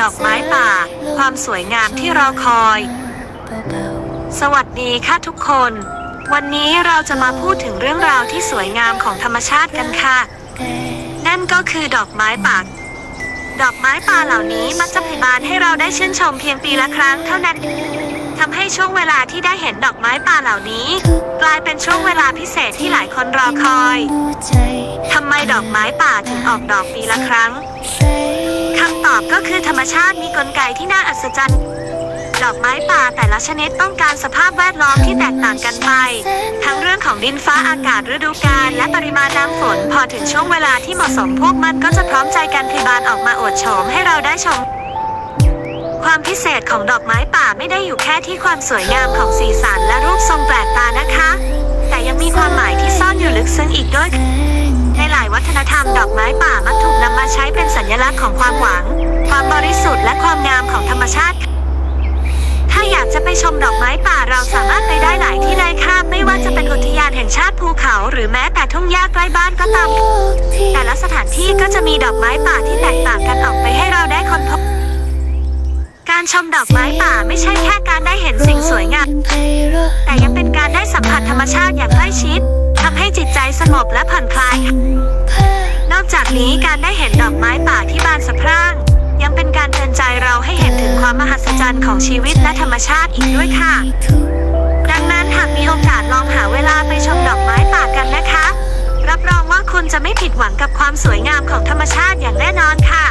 ดอกไม้ป่า ความสวยงามที่รอคอย สวัสดีค่ะทุกคน วันนี้เราจะมาพูดถึงเรื่องราวที่สวยงามของธรรมชาติกันค่ะ นั่นก็คือดอกไม้ป่าดอกไม้ป่าเหล่านี้มักจะผลิบานให้เราได้ชื่นชมเพียงปีละครั้งเท่านั้นทำให้ช่วงเวลาที่ได้เห็นดอกไม้ป่าเหล่านี้ กลายเป็นช่วงเวลาพิเศษที่หลายคนรอคอยทำไมดอกไม้ป่าถึงออกดอกปีละครั้ง คำตอบก็คือธรรมชาติมีกลไกที่น่าอัศจรรย์ดอกไม้ป่าแต่ละชนิดต้องการสภาพแวดล้อมที่แตกต่างกันไป ทั้งเรื่องของดินฟ้าอากาศฤดูกาลและปริมาณน้ำฝน พอถึงช่วงเวลาที่เหมาะสมพวกมันก็จะพร้อมใจกันพลิบานออกมาอวดโฉมให้เราได้ชม ความพิเศษของดอกไม้ป่าไม่ได้อยู่แค่ที่ความสวยงามของสีสันและรูปทรงแปลกตานะคะ แต่ยังมีความหมายที่ซ่อนอยู่ลึกซึ้งอีกด้วย หลายวัฒนธรรมดอกไม้ป่ามักถูกนำมาใช้เป็นสัญลักษณ์ของความหวัง ความบริสุทธิ์และความงามของธรรมชาติ ถ้าอยากจะไปชมดอกไม้ป่าเราสามารถไปได้หลายที่เลยค่ะไม่ว่าจะเป็นอุทยานแห่งชาติภูเขา หรือแม้แต่ทุ่งหญ้าใกล้บ้านก็ตาม แต่ละสถานที่ก็จะมีดอกไม้ป่าที่แตกต่างกันออกไปให้เราได้ค้นพบการชมดอกไม้ป่าไม่ใช่แค่การได้เห็นสิ่งสวยงามแต่ยังเป็นการได้สัมผัสธรรมชาติอย่างใกล้ชิด ให้จิตใจสงบและผ่อนคลาย นอกจากนี้การได้เห็นดอกไม้ป่าที่บานสะพรั่ง ยังเป็นการเตือนใจเราให้เห็นถึงความมหัศจรรย์ของชีวิตและธรรมชาติอีกด้วยค่ะ ดังนั้นหากมีโอกาสลองหาเวลาไปชมดอกไม้ป่ากันนะคะ รับรองว่าคุณจะไม่ผิดหวังกับความสวยงามของธรรมชาติอย่างแน่นอนค่ะ